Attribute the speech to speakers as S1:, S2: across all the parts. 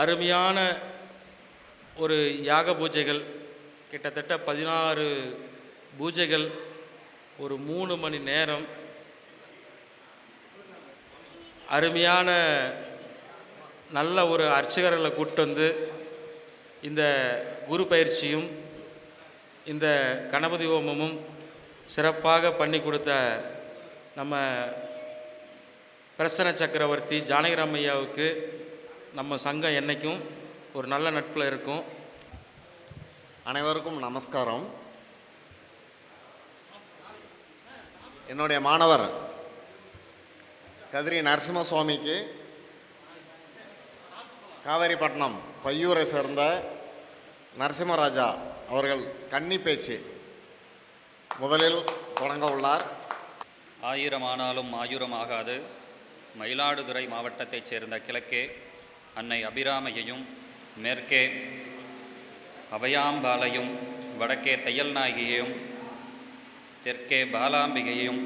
S1: அருமையான ஒரு யாக பூஜைகள். கிட்டத்தட்ட பதினாறு பூஜைகள் ஒரு மூணு மணி நேரம். அருமையான நல்ல ஒரு அர்ச்சகர்களை கூட்டு வந்து இந்த குரு பயிற்சியும் இந்த கணபதி ஹோமமும் சிறப்பாக பண்ணி கொடுத்த நம்ம பிரசன்ன சக்கரவர்த்தி ஜானகிராமையாவுக்கு நம்ம சங்கம் என்றைக்கும் ஒரு நல்ல நட்பில் இருக்கும்.
S2: அனைவருக்கும் நமஸ்காரம். என்னுடைய மாணவர் கதிரி நரசிம்ம சுவாமிக்கு காவேரிப்பட்டினம் பையூரை சேர்ந்த நரசிம்மராஜா அவர்கள் கன்னி பேச்சு முதலில் தொடங்க உள்ளார்.
S3: ஆயிரம் ஆனாலும் ஆயுரம் ஆகாது மயிலாடுதுறை மாவட்டத்தைச் சேர்ந்த கிழக்கே அன்னை அபிராமையையும் மேற்கே அவையாம்பாலையும் வடக்கே தையல் நாயகியையும் தெற்கே பாலாம்பிகையையும்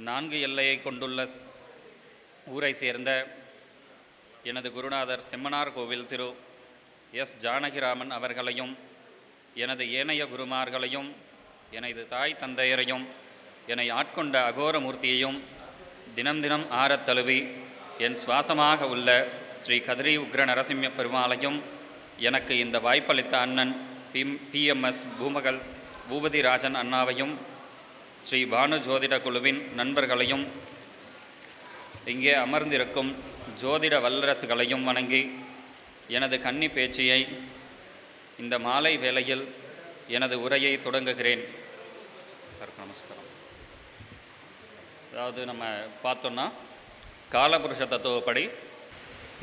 S3: நான்கு எல்லையை கொண்டுள்ள ஊரை சேர்ந்த எனது குருநாதர் செம்மனார் கோவில் திரு எஸ். ஜானகிராமன் அவர்களையும் எனது ஏனைய குருமார்களையும் எனது தாய் தந்தையரையும் என்னை ஆட்கொண்ட அகோரமூர்த்தியையும் தினம் தினம் ஆறத் தழுவி என் சுவாசமாக உள்ள ஸ்ரீ கதிரி உக்ர நரசிம்ம பெருமாளையும் எனக்கு இந்த வாய்ப்பளித்த அண்ணன் பிம் பிஎம்எஸ் பூமகல் பூபதி ராஜன் அண்ணாவையும் ஸ்ரீ பானு ஜோதிட குழுவின் நண்பர்களையும் இங்கே அமர்ந்திருக்கும் ஜோதிட வல்லரசுகளையும் வணங்கி எனது கன்னி பேச்சியை இந்த மாலை வேளையில் எனது உரையை தொடங்குகிறேன். நமஸ்காரம். அதாவது நம்ம பார்த்தோன்னா காலபுருஷ தத்துவப்படி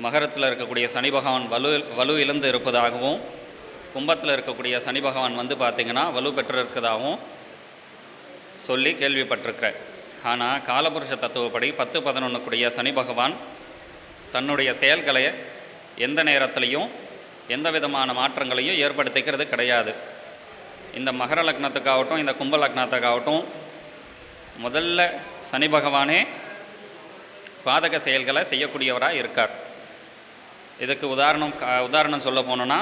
S3: மகரத்தில் இருக்கக்கூடிய சனி பகவான் வலு வலு இழந்து இருப்பதாகவும் கும்பத்தில் இருக்கக்கூடிய சனி பகவான் வந்து பார்த்திங்கன்னா வலு பெற்றிருக்கதாகவும் சொல்லி கேள்விப்பட்டிருக்கிறேன். ஆனால் காலபுருஷ தத்துவப்படி பத்து பதினொன்றுக்குடிய சனி பகவான் தன்னுடைய செயல்களை எந்த நேரத்துலையும் எந்த விதமான மாற்றங்களையும் ஏற்படுத்திக்கிறது கிடையாது. இந்த மகர லக்னத்துக்காகட்டும் இந்த கும்ப லக்னத்துக்காகட்டும் முதல்ல சனி பகவானே பாதக செயல்களை செய்யக்கூடியவராக இருக்கார். இதுக்கு உதாரணம் உதாரணம் சொல்ல போனோன்னா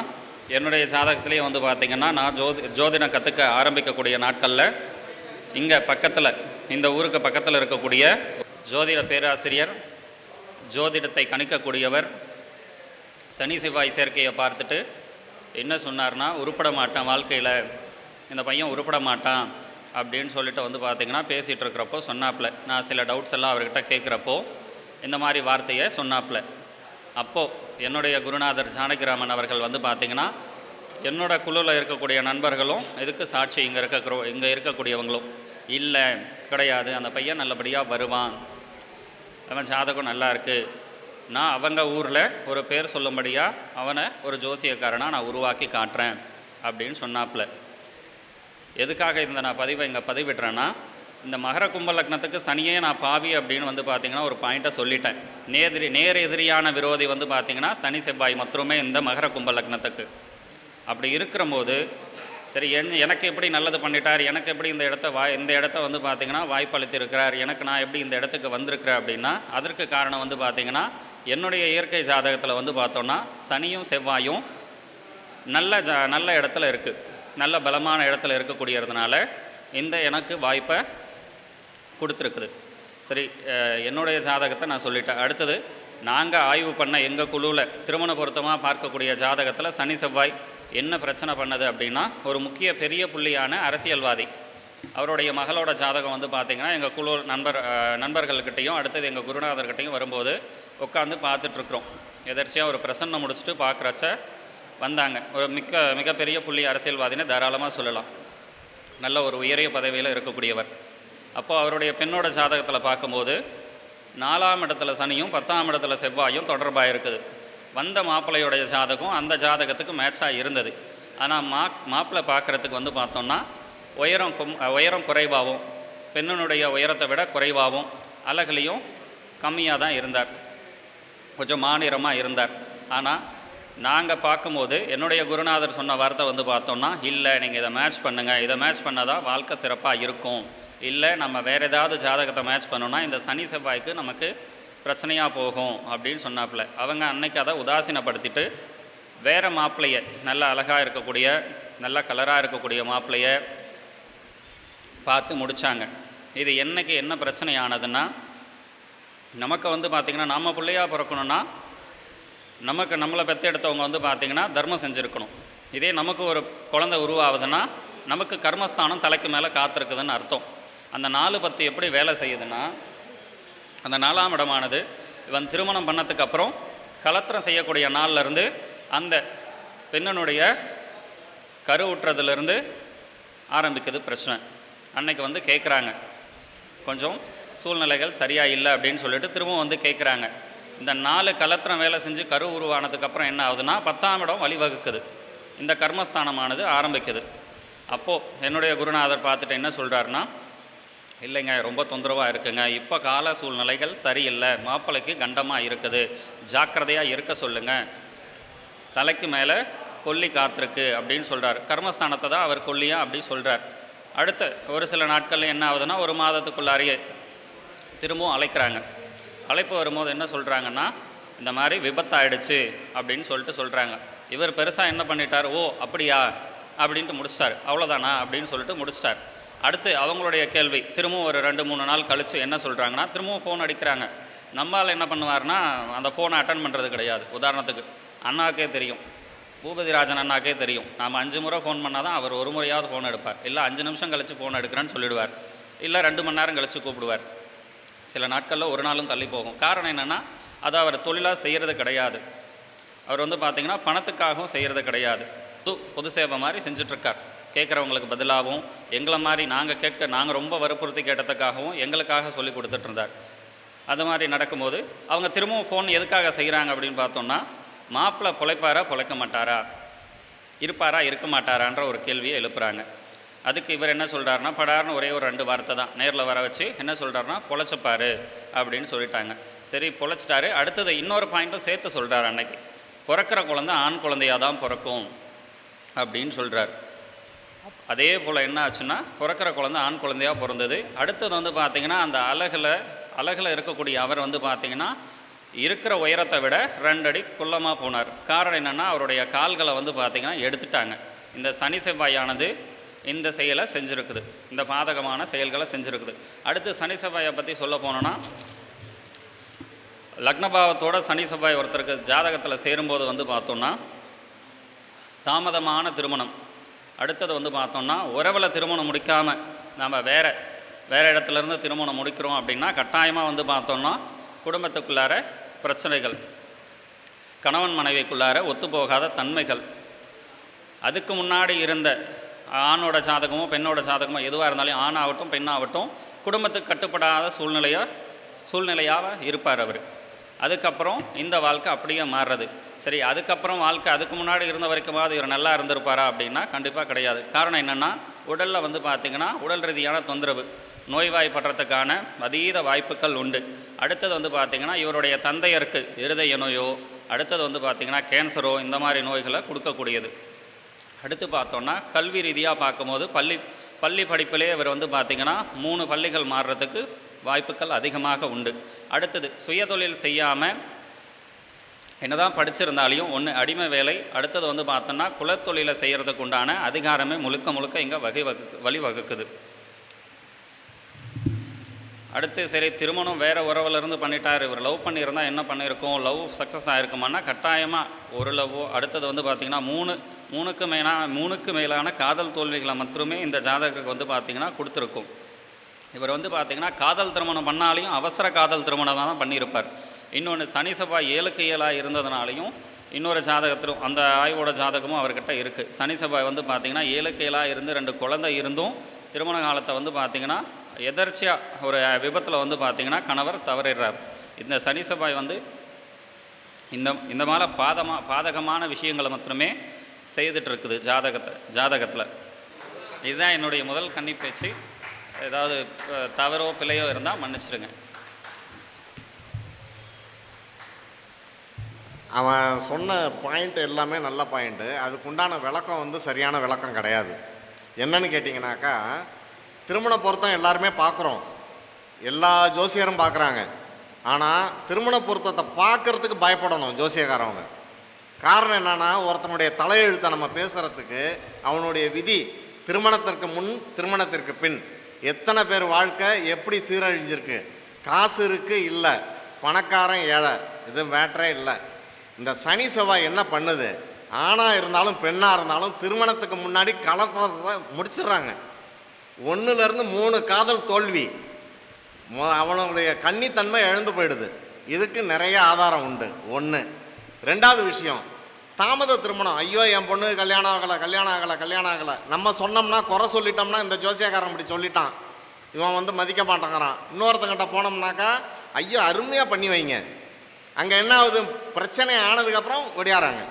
S3: என்னுடைய சாதகத்திலேயே வந்து பார்த்திங்கன்னா நான் ஜோதி ஜோதிடம் கற்றுக்க ஆரம்பிக்கக்கூடிய நாட்களில் இங்கே பக்கத்தில் இந்த ஊருக்கு பக்கத்தில் இருக்கக்கூடிய ஜோதிட பேராசிரியர் ஜோதிடத்தை கணிக்கக்கூடியவர் சனி செவ்வாய் சேர்க்கையை பார்த்துட்டு என்ன சொன்னார்னா உருப்பட மாட்டான் வாழ்க்கையில் இந்த பையன் உருப்பட மாட்டான் அப்படின்னு சொல்லிட்டு வந்து பார்த்திங்கன்னா பேசிகிட்டு இருக்கிறப்போ சொன்னாப்புல நான் சில டவுட்ஸ் எல்லாம் அவர்கிட்ட கேட்குறப்போ இந்த மாதிரி வார்த்தையை சொன்னாப்புல. அப்போது என்னுடைய குருநாதர் ஜானகிராமன் அவர்கள் வந்து பார்த்திங்கன்னா என்னோட குழுவில் இருக்கக்கூடிய நண்பர்களும் இதுக்கு சாட்சி இங்கே இருக்க இங்கே இருக்கக்கூடியவங்களும் இல்லை கிடையாது அந்த பையன் நல்லபடியாக வருவான். அவன் ஜாதகம் நல்லா இருக்குது நான் அவங்க ஊரில் ஒரு பேர் சொல்லும்படியாக அவனை ஒரு ஜோசியக்காரனாக நான் உருவாக்கி காட்டுறேன். அப்படின்னு சொன்னாப்புல. எதுக்காக இந்த நான் பதிவை இங்கே பதிவிடுறேன்னா இந்த மகர கும்ப லக்னத்துக்கு சனியே நான் பாவி அப்படின்னு வந்து பார்த்தீங்கன்னா ஒரு பாயிண்ட்டை சொல்லிட்டேன். நேதிரி நேர் எதிரியான விரோதி வந்து பார்த்தீங்கன்னா சனி செவ்வாய் மட்டுமே இந்த மகர கும்ப லக்னத்துக்கு. அப்படி இருக்கிறபோது சரி என் எனக்கு எப்படி நல்லது பண்ணிட்டார்? எனக்கு எப்படி இந்த இடத்த வா இந்த இடத்த வந்து பார்த்திங்கன்னா வாய்ப்பளித்திருக்கிறார்? எனக்கு நான் எப்படி இந்த இடத்துக்கு வந்திருக்கிறேன் அப்படின்னா அதற்கு காரணம் வந்து பார்த்திங்கன்னா என்னுடைய இயற்கை ஜாதகத்தில் வந்து பார்த்தோன்னா சனியும் செவ்வாயும் நல்ல ஜா நல்ல இடத்துல இருக்குது நல்ல பலமான இடத்துல இருக்கக்கூடியதுனால இந்த எனக்கு வாய்ப்பை கொடுத்துருக்குது. சரி என்னுடைய ஜாதகத்தை நான் சொல்லிட்டேன். அடுத்தது நாங்கள் ஆய்வு பண்ண எங்கள் குழுவில் திருமண பொருத்தமாக பார்க்கக்கூடிய ஜாதகத்தில் சனி செவ்வாய் என்ன பிரச்சனை பண்ணது அப்படின்னா ஒரு முக்கிய பெரிய புள்ளியான அரசியல்வாதி. அவருடைய மகளோட ஜாதகம் வந்து பார்த்திங்கன்னா எங்கள் குழு நண்பர் நண்பர்கள்கிட்டையும் அடுத்தது எங்கள் குருநாதர்கிட்டையும் வரும்போது உட்காந்து பார்த்துட்ருக்குறோம் எதர்ச்சியாக ஒரு பிரசன்னம் முடிச்சுட்டு பார்க்குறச்ச வந்தாங்க. ஒரு மிக்க மிகப்பெரிய புள்ளி அரசியல்வாதின்னு தாராளமாக சொல்லலாம். நல்ல ஒரு உயரிய பதவியில் இருக்கக்கூடியவர். அப்போ அவருடைய பெண்ணோட ஜாதகத்தில் பார்க்கும்போது நாலாம் இடத்துல சனியும் பத்தாம் இடத்துல செவ்வாயும் தொடர்பாக இருக்குது. வந்த மாப்பிள்ளையுடைய ஜாதகம் அந்த ஜாதகத்துக்கு மேட்சாக இருந்தது. ஆனால் மா மாப்பிள்ளை பார்க்குறதுக்கு வந்து பார்த்தோம்னா உயரம் கும் உயரம் குறைவாகவும் பெண்ணினுடைய உயரத்தை விட குறைவாகவும் அழகுலையும் கம்மியாக தான் இருந்தார். கொஞ்சம் மாநிறமாக இருந்தார். ஆனால் நாங்கள் பார்க்கும்போது என்னுடைய குருநாதர் சொன்ன வார்த்தை வந்து பார்த்தோம்னா இல்லை நீங்கள் இதை மேட்ச் பண்ணுங்கள் இதை மேட்ச் பண்ணால் தான் வாழ்க்கை சிறப்பாக இருக்கும். இல்லை நம்ம வேறு ஏதாவது ஜாதகத்தை மேட்ச் பண்ணோன்னா இந்த சனி செவ்வாய்க்கு நமக்கு பிரச்சனையாக போகும் அப்படின்னு சொன்னாப்புல. அவங்க அன்னைக்கு அதை உதாசீனப்படுத்திட்டு வேறு மாப்பிள்ளையை நல்ல அழகாக இருக்கக்கூடிய நல்ல கலராக இருக்கக்கூடிய மாப்பிள்ளைய பார்த்து முடித்தாங்க இது என்னைக்கு என்ன பிரச்சனை ஆனதுன்னா நமக்கு வந்து பார்த்திங்கன்னா நம்ம பிள்ளையாக பிறக்கணும்னா நமக்கு நம்மளை பெற்றெடுத்தவங்க வந்து பார்த்திங்கன்னா தர்மம் செஞ்சுருக்கணும். இதே நமக்கு ஒரு குழந்தை உருவாகுதுன்னா நமக்கு கர்மஸ்தானம் தலைக்கு மேலே காத்திருக்குதுன்னு அர்த்தம். அந்த நாலு பத்து எப்படி வேலை செய்யுதுன்னா அந்த நாலாம் இடமானது இவன் திருமணம் பண்ணதுக்கு அப்புறம் கலத்திரம் செய்யக்கூடிய நாள்லேருந்து அந்த பெண்ணனுடைய கருவுற்றதுலேருந்து ஆரம்பிக்குது பிரச்சனை. அன்னைக்கு வந்து கேட்குறாங்க கொஞ்சம் சூழ்நிலைகள் சரியாக இல்லை அப்படின்னு சொல்லிட்டு திரும்பவும் வந்து கேட்குறாங்க இந்த நாலு கலத்திரம் வேலை செஞ்சு கரு உருவானதுக்கப்புறம் என்ன ஆகுதுன்னா பத்தாம் இடம் வழிவகுக்குது. இந்த கர்மஸ்தானமானது ஆரம்பிக்குது. அப்போது என்னுடைய குருநாதர் பார்த்துட்டு என்ன சொல்கிறாருன்னா இல்லைங்க ரொம்ப தொந்தரவாக இருக்குங்க. இப்போ கால சூழ்நிலைகள் சரியில்லை. மாப்பிள்ளைக்கு கண்டமாக இருக்குது. ஜாக்கிரதையாக இருக்க சொல்லுங்கள் தலைக்கு மேலே கொல்லி காத்திருக்கு அப்படின்னு சொல்கிறார் கர்மஸ்தானத்தை தான் அவர் கொல்லியா அப்படி சொல்கிறார் அடுத்த ஒரு சில நாட்களில் என்ன ஆகுதுன்னா ஒரு மாதத்துக்குள்ளாரியே திரும்பவும் அழைக்கிறாங்க. அழைப்பு வரும்போது என்ன சொல்கிறாங்கன்னா இந்த மாதிரி விபத்தாயிடுச்சு அப்படின்னு சொல்லிட்டு சொல்கிறாங்க இவர் பெருசாக என்ன பண்ணிட்டார்? ஓ அப்படியா? அப்படின்ட்டு முடிச்சிட்டார். அவ்வளோதானா அப்படின்னு சொல்லிட்டு முடிச்சிட்டார். அடுத்து அவங்களுடைய கேள்வி. திரும்பவும் ஒரு ரெண்டு மூணு நாள் கழித்து என்ன சொல்கிறாங்கன்னா திரும்பவும் ஃபோன் அடிக்கிறாங்க. நம்மால் என்ன பண்ணுவார்னா அந்த ஃபோனை அட்டன் பண்ணுறது கிடையாது. உதாரணத்துக்கு அண்ணாக்கே தெரியும். பூபதிராஜன் அண்ணாக்கே தெரியும். நாம் அஞ்சு முறை ஃபோன் பண்ணால் தான் அவர் ஒரு முறையாவது ஃபோன் எடுப்பார். இல்லை அஞ்சு நிமிஷம் கழித்து ஃபோன் எடுக்கிறேன்னு சொல்லிடுவார். இல்லை ரெண்டு மணி நேரம் கழித்து கூப்பிடுவார். சில நாட்களில் ஒரு நாளும் தள்ளி போகும். காரணம் என்னென்னா அதை அவர் தொழிலாக செய்கிறது கிடையாது. அவர் வந்து பார்த்திங்கன்னா பணத்துக்காகவும் செய்கிறது கிடையாது. பொது பொது சேவை மாதிரி செஞ்சிட்ருக்கார் கேட்குறவங்களுக்கு பதிலாகவும் எங்களை மாதிரி நாங்கள் கேட்க நாங்கள் ரொம்ப வற்புறுத்தி கேட்டதுக்காகவும் எங்களுக்காக சொல்லி கொடுத்துட்ருந்தார் அது மாதிரி நடக்கும்போது அவங்க திரும்பவும் ஃபோன் எதுக்காக செய்கிறாங்க அப்படின்னு பார்த்தோம்னா மாப்பிள்ளை பொழைப்பாரா பொழைக்க மாட்டாரா? இருப்பாரா இருக்க மாட்டாரான்ற ஒரு கேள்வியை எழுப்புறாங்க. அதுக்கு இவர் என்ன சொல்கிறாருன்னா படார்னு ஒரே ஒரு ரெண்டு வார்த்தை தான். நேரில் வர வச்சு என்ன சொல்கிறாருன்னா பொழைச்சப்பாரு அப்படின்னு சொல்லிட்டாங்க. சரி பொழைச்சிட்டாரு. அடுத்தது இன்னொரு பாயிண்ட்டும் சேர்த்து சொல்கிறார் அன்னைக்கு. பிறக்கிற குழந்தை ஆண் குழந்தையாக தான் பிறக்கும் அப்படின்னு சொல்கிறார் அதே போல் என்ன ஆச்சுன்னா பிறக்கிற குழந்தை ஆண் குழந்தையாக பிறந்தது. அடுத்தது வந்து பார்த்திங்கன்னா அந்த அழகில் அழகில் இருக்கக்கூடிய அவர் வந்து பார்த்திங்கன்னா இருக்கிற உயரத்தை விட ரெண்டு அடி குள்ளமாக போனார். காரணம் என்னென்னா அவருடைய கால்களை வந்து பார்த்திங்கன்னா எடுத்துட்டாங்க. இந்த சனி செவ்வாயானது இந்த செயலை செஞ்சுருக்குது. இந்த பாதகமான செயல்களை செஞ்சுருக்குது. அடுத்து சனி செவ்வாயை பற்றி சொல்ல போனோன்னா லக்னபாவத்தோட சனி செவ்வாய் ஒருத்தருக்கு ஜாதகத்தில் சேரும்போது வந்து பார்த்தோன்னா தாமதமான திருமணம். அடுத்தது வந்து பார்த்தோம்னா உறவில் திருமணம் முடிக்காமல் நம்ம வேறு வேறு இடத்துலேருந்து திருமணம் முடிக்கிறோம் அப்படின்னா கட்டாயமாக வந்து பார்த்தோம்னா குடும்பத்துக்குள்ளார பிரச்சனைகள் கணவன் மனைவிக்குள்ளார ஒத்துப்போகாத தன்மைகள் அதுக்கு முன்னாடி இருந்த ஆணோட சாதகமோ பெண்ணோட சாதகமோ எதுவாக இருந்தாலும் ஆணாகட்டும் பெண்ணாகட்டும் குடும்பத்துக்கு கட்டுப்படாத சூழ்நிலையாக சூழ்நிலையாக இருப்பார் அவர். அதுக்கப்புறம் இந்த வாழ்க்கை அப்படியே மாறுறது. சரி அதுக்கப்புறம் வாழ்க்கை அதுக்கு முன்னாடி இருந்த வரைக்குமாவது இவர் நல்லா இருந்திருப்பாரா அப்படின்னா கண்டிப்பாக கிடையாது. காரணம் என்னென்னா உடலில் வந்து பார்த்திங்கன்னா உடல் ரீதியான தொந்தரவு நோய்வாய்ப்படுறதுக்கான அதீத வாய்ப்புகள் உண்டு. அடுத்தது வந்து பார்த்திங்கன்னா இவருடைய தந்தையருக்கு இருதய நோயோ அடுத்தது வந்து பார்த்திங்கன்னா கேன்சரோ இந்த மாதிரி நோய்களை கொடுக்கக்கூடியது. அடுத்து பார்த்தோன்னா கல்வி ரீதியாக பார்க்கும்போது பள்ளி பள்ளி படிப்பிலே இவர் வந்து பார்த்திங்கன்னா மூணு பள்ளிகள் மாறுறதுக்கு வாய்ப்புகள் அதிகமாக உண்டு. அடுத்தது சுயதொழில் செய்யாமல் என்னதான் படிச்சிருந்தாலையும் ஒன்று அடிமை வேலை அடுத்தது வந்து பார்த்தோன்னா குலத்தொழிலை செய்கிறதுக்கு உண்டான அதிகாரமே முழுக்க முழுக்க இங்கே வகை வகு வழிவகுக்குது அடுத்து சரி திருமணம் வேறு உறவுலேருந்து பண்ணிட்டார். இவர் லவ் பண்ணியிருந்தால் என்ன பண்ணியிருக்கோம்? லவ் சக்ஸஸ் ஆகிருக்குமானா கட்டாயமாக ஒரு லவ்வோ அடுத்தது வந்து பார்த்திங்கன்னா மூணு மூணுக்கு மேலான மூணுக்கு மேலான காதல் தோல்விகளை மட்டுமே இந்த ஜாதகருக்கு வந்து பார்த்திங்கன்னா கொடுத்துருக்கும். இவர் வந்து பார்த்திங்கன்னா காதல் திருமணம் பண்ணாலையும் அவசர காதல் திருமணம் தான் பண்ணியிருப்பார். இன்னொன்று சனி செவ்வாய் ஏழுக்கு ஏழாக இருந்ததுனாலையும் இன்னொரு ஜாதகத்திலும் அந்த ஆய்வோட ஜாதகமும் அவர்கிட்ட இருக்குது சனி செவ்வாய் வந்து பார்த்திங்கன்னா ஏழுக்கு ஏழாக இருந்து ரெண்டு குழந்தை இருந்தும் திருமண காலத்தை வந்து பார்த்திங்கன்னா எதர்ச்சியாக ஒரு விபத்தில் வந்து பார்த்திங்கன்னா கணவர் தவறிடுறார். இந்த சனி செவ்வாய் வந்து இந்த இந்த மாதிரி பாதமா பாதகமான விஷயங்களை மட்டுமே செய்துட்ருக்குது ஜாதகத்தை ஜாதகத்தில். இதுதான் என்னுடைய முதல் கன்னி பேச்சு. ஏதாவது தவறோ பிழையோ இருந்தால் மன்னிச்சிடுங்க.
S2: அவன் சொன்ன பாயிண்ட் எல்லாமே நல்ல பாயிண்ட்டு அதுக்குண்டான விளக்கம் வந்து சரியான விளக்கம் கிடையாது. என்னன்னு கேட்டிங்கனாக்கா திருமண பொருத்தம் எல்லாருமே பார்க்குறோம் எல்லா ஜோசியரும் பார்க்குறாங்க ஆனால் திருமண பொருத்தத்தை பார்க்கறதுக்கு பயப்படணும் ஜோசியக்காரவங்க. காரணம் என்னன்னா ஒருத்தனுடைய தலையெழுத்தை நம்ம பேசுகிறதுக்கு அவனுடைய விதி திருமணத்திற்கு முன் திருமணத்திற்கு பின். எத்தனை பேர் வாழ்க்கை எப்படி சீரழிஞ்சிருக்கு? காசு இருக்குது இல்லை. பணக்காரன் ஏழை. இது மேட்டரே இல்லை. இந்த சனி செவ்வாய் என்ன பண்ணுது? ஆணாக இருந்தாலும் பெண்ணாக இருந்தாலும் திருமணத்துக்கு முன்னாடி கலத்தை முடிச்சிடுறாங்க. ஒன்றுலேருந்து மூணு காதல் தோல்வி. அவனுடைய கன்னித்தன்மை இழந்து போயிடுது. இதுக்கு நிறைய ஆதாரம் உண்டு. ஒன்று ரெண்டாவது விஷயம். தாமத திருமணம். ஐயோ என் பொண்ணு கல்யாணம் ஆகலை கல்யாணம் ஆகலை கல்யாணம் ஆகலை. நம்ம சொன்னோம்னா குறை சொல்லிட்டோம்னா இந்த ஜோசியக்காரன் இப்படி சொல்லிட்டான். இவன் வந்து மதிக்க மாட்டேங்கிறான். இன்னொருத்தங்கிட்ட போனோம்னாக்கா ஐயோ அருமையாக பண்ணி வைங்க. அங்கே என்ன ஆகுது? பிரச்சனை ஆனதுக்கப்புறம் ஒடியாராங்க.